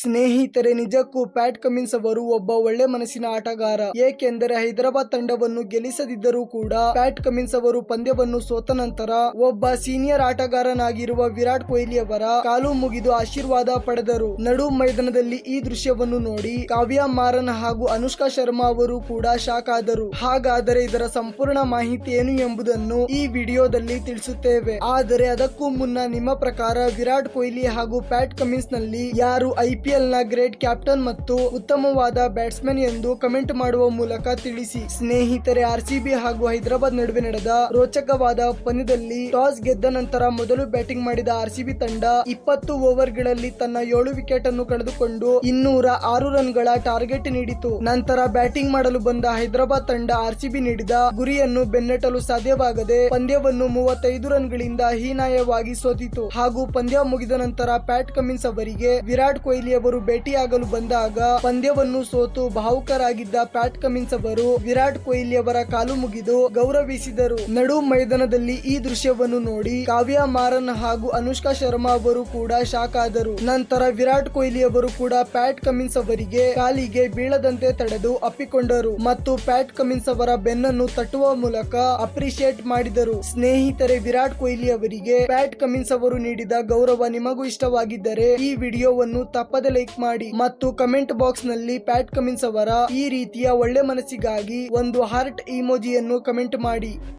ಸ್ನೇಹಿತರೆ, ನಿಜಕ್ಕೂ Pat Cummins ಅವರು ಒಬ್ಬ ಒಳ್ಳೆ ಮನಸ್ಸಿನ ಆಟಗಾರ. ಏಕೆಂದರೆ ಹೈದರಾಬಾದ್ ತಂಡವನ್ನು ಗೆಲ್ಲಿಸದಿದ್ದರೂ ಕೂಡ ಪ್ಯಾಟ್ ಕಮಿನ್ಸ್ ಅವರು ಪಂದ್ಯವನ್ನು ಸೋತ ನಂತರ ಒಬ್ಬ ಸೀನಿಯರ್ ಆಟಗಾರನಾಗಿರುವ ವಿರಾಟ್ ಕೊಹ್ಲಿ ಅವರ ಕಾಲು ಮುಗಿದು ಆಶೀರ್ವಾದ ಪಡೆದರು. ನಡು ಮೈದಾನದಲ್ಲಿ ಈ ದೃಶ್ಯವನ್ನು ನೋಡಿ ಕಾವ್ಯ ಮಾರನ್ ಹಾಗೂ ಅನುಷ್ಕಾ ಶರ್ಮಾ ಅವರು ಕೂಡ ಶಾಕ್ ಆದರು. ಹಾಗಾದರೆ ಇದರ ಸಂಪೂರ್ಣ ಮಾಹಿತಿ ಏನು ಎಂಬುದನ್ನು ಈ ವಿಡಿಯೋದಲ್ಲಿ ತಿಳಿಸುತ್ತೇವೆ. ಆದರೆ ಅದಕ್ಕೂ ಮುನ್ನ ನಿಮ್ಮ ಪ್ರಕಾರ ವಿರಾಟ್ ಕೊಹ್ಲಿ ಹಾಗೂ ಪ್ಯಾಟ್ ಕಮಿನ್ಸ್ನಲ್ಲಿ ಯಾರು ಐಪಿಎಲ್ ನ ಗ್ರೇಟ್ ಕ್ಯಾಪ್ಟನ್ ಮತ್ತು ಉತ್ತಮವಾದ ಬ್ಯಾಟ್ಸ್ಮನ್ ಎಂದು ಕಮೆಂಟ್ ಮಾಡುವ ಮೂಲಕ ತಿಳಿಸಿ. ಸ್ನೇಹಿತರೆ ಆರ್ಸಿಬಿ ಹಾಗೂ ಹೈದರಾಬಾದ್ ನಡುವೆ ನಡೆದ ರೋಚಕವಾದ ಪಂದ್ಯದಲ್ಲಿ ಟಾಸ್ ಗೆದ್ದ ನಂತರ ಮೊದಲು ಬ್ಯಾಟಿಂಗ್ ಮಾಡಿದ ಆರ್ಸಿಬಿ ತಂಡ ಇಪ್ಪತ್ತು ಓವರ್ಗಳಲ್ಲಿ ತನ್ನ ಏಳು ವಿಕೆಟ್ ಅನ್ನು ಕಳೆದುಕೊಂಡು ಇನ್ನೂರ ಆರು ರನ್ಗಳ ಟಾರ್ಗೆಟ್ ನೀಡಿತು. ನಂತರ ಬ್ಯಾಟಿಂಗ್ ಮಾಡಲು ಬಂದ ಹೈದರಾಬಾದ್ ತಂಡ ಆರ್ಸಿಬಿ ನೀಡಿದ ಗುರಿಯನ್ನು ಬೆನ್ನಟ್ಟಲು ಸಾಧ್ಯವಾಗದೆ ಪಂದ್ಯವನ್ನು ಮೂವತ್ತೈದು ರನ್ಗಳಿಂದ ಹೀನಾಯವಾಗಿ ಸೋತಿತು. ಹಾಗೂ ಪಂದ್ಯ ಮುಗಿದ ನಂತರ ಪ್ಯಾಟ್ ಕಮಿನ್ಸ್ ಅವರಿಗೆ ವಿರಾಟ್ ಕೊಹ್ಲಿ ಅವರು ಭೇಟಿಯಾಗಲು ಬಂದಾಗ ಪಂದ್ಯವನ್ನು ಸೋತು ಭಾವುಕರಾಗಿದ್ದ ಪ್ಯಾಟ್ ಕಮಿನ್ಸ್ ಅವರು ವಿರಾಟ್ ಕೊಹ್ಲಿ ಅವರ ಕಾಲು ಮುಗಿದು ಗೌರವಿಸಿದರು. ನಡು ಮೈದಾನದಲ್ಲಿ ಈ ದೃಶ್ಯವನ್ನು ನೋಡಿ ಕಾವ್ಯ ಮಾರನ್ ಹಾಗೂ ಅನುಷ್ಕಾ ಶರ್ಮಾ ಅವರು ಕೂಡ ಶಾಕ್ ಆದರು. ನಂತರ ವಿರಾಟ್ ಕೊಹ್ಲಿ ಅವರು ಕೂಡ ಪ್ಯಾಟ್ ಕಮಿನ್ಸ್ ಅವರಿಗೆ ಕಾಲಿಗೆ ಬೀಳದಂತೆ ತಡೆದು ಅಪ್ಪಿಕೊಂಡರು ಮತ್ತು ಪ್ಯಾಟ್ ಕಮಿನ್ಸ್ ಅವರ ಬೆನ್ನನ್ನು ತಟ್ಟುವ ಮೂಲಕ ಅಪ್ರಿಶಿಯೇಟ್ ಮಾಡಿದರು. ಸ್ನೇಹಿತರೆ, ವಿರಾಟ್ ಕೊಹ್ಲಿ ಅವರಿಗೆ ಪ್ಯಾಟ್ ಕಮಿನ್ಸ್ ಅವರು ನೀಡಿದ ಗೌರವ ನಿಮಗೂ ಇಷ್ಟವಾಗಿದ್ದರೆ ಈ ವಿಡಿಯೋವನ್ನು ತಪ್ಪದೆ ಲೈಕ್ ಮಾಡಿ ಮತ್ತು ಕಮೆಂಟ್ ಬಾಕ್ಸ್ನಲ್ಲಿ ಪ್ಯಾಟ್ ಕಮಿನ್ಸ್ ಅವರ ಈ ರೀತಿಯ ಒಳ್ಳೆ ಮನಸ್ಸಿಗಾಗಿ ಒಂದು ಹಾರ್ಟ್ ಇಮೋಜಿಯನ್ನು ಕಮೆಂಟ್ ಮಾಡಿ.